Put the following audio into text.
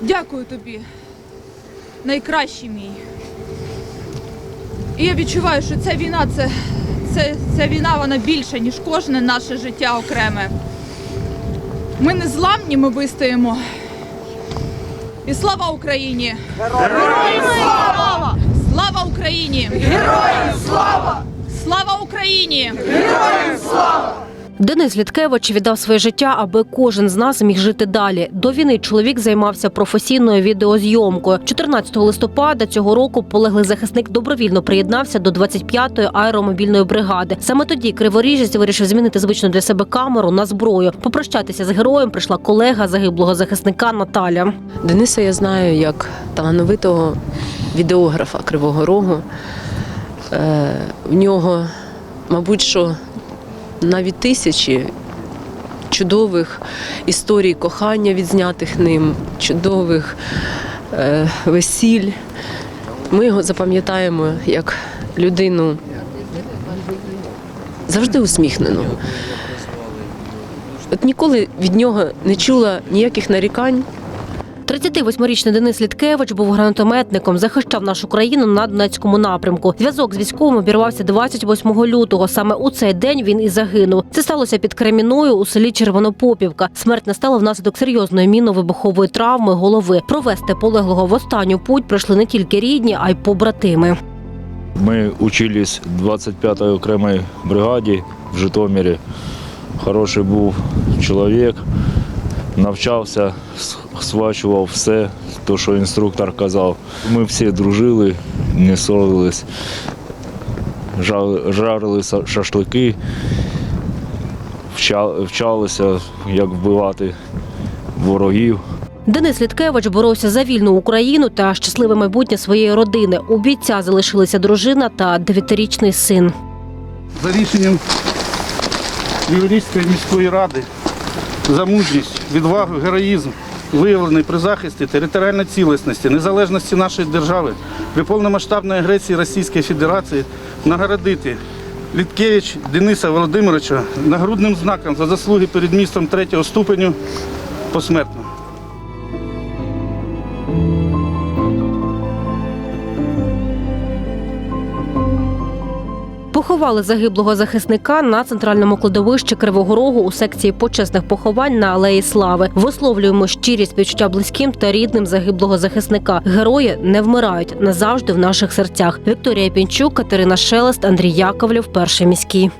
Дякую тобі. Найкращий мій. І я відчуваю, що ця війна це, це, ця війна вона більша, ніж кожне наше життя окреме. Ми не зламні, ми вистоїмо. І слава Україні! Героям слава! Слава Україні! Героям слава! Слава Україні! Денис Літкевич віддав своє життя, аби кожен з нас міг жити далі. До війни чоловік займався професійною відеозйомкою. 14 листопада цього року полеглий захисник добровільно приєднався до 25-ї аеромобільної бригади. Саме тоді криворіжець вирішив змінити звичну для себе камеру на зброю. Попрощатися з героєм прийшла колега загиблого захисника Наталя. Дениса я знаю як талановитого відеографа Кривого Рогу. Е, в нього, мабуть, що навіть тисячі чудових історій кохання відзнятих ним, чудових е, весіль. Ми його запам'ятаємо як людину завжди усміхнену. От ніколи від нього не чула ніяких нарікань. 38-річний Денис Літкевич був гранатометником, захищав нашу країну на Донецькому напрямку. Зв'язок з військовим обірвався 28 лютого. Саме у цей день він і загинув. Це сталося під Креміною у селі Червонопопівка. Смерть настала внаслідок серйозної мінно-вибухової травми голови. Провести полеглого в останню путь прийшли не тільки рідні, а й побратими. Мы учились в 25-й окремій бригаді в Житомирі. Хороший був чоловік, навчався, схвачував все, те, що інструктор казав. Ми всі дружили, не ссорились, жарили шашлики, вчалися, як вбивати ворогів. Денис Літкевич боровся за вільну Україну та щасливе майбутнє своєї родини. У бійця залишилися дружина та дев'ятирічний син. за рішенням Львівської міської ради за мужність, відвагу, героїзм, виявлений при захисті територіальної цілісності, незалежності нашої держави при повномасштабної агресії Російської Федерації нагородити Літкевич Дениса Володимировича нагрудним знаком за заслуги перед містом третього ступеню посмертно. Поховали загиблого захисника на центральному кладовищі Кривого Рогу у секції почесних поховань на Алеї Слави. Висловлюємо щирість відчуття близьким та рідним загиблого захисника. Герої не вмирають назавжди в наших серцях. Вікторія Пінчук, Катерина Шелест, Андрій Яковлів, перший міський.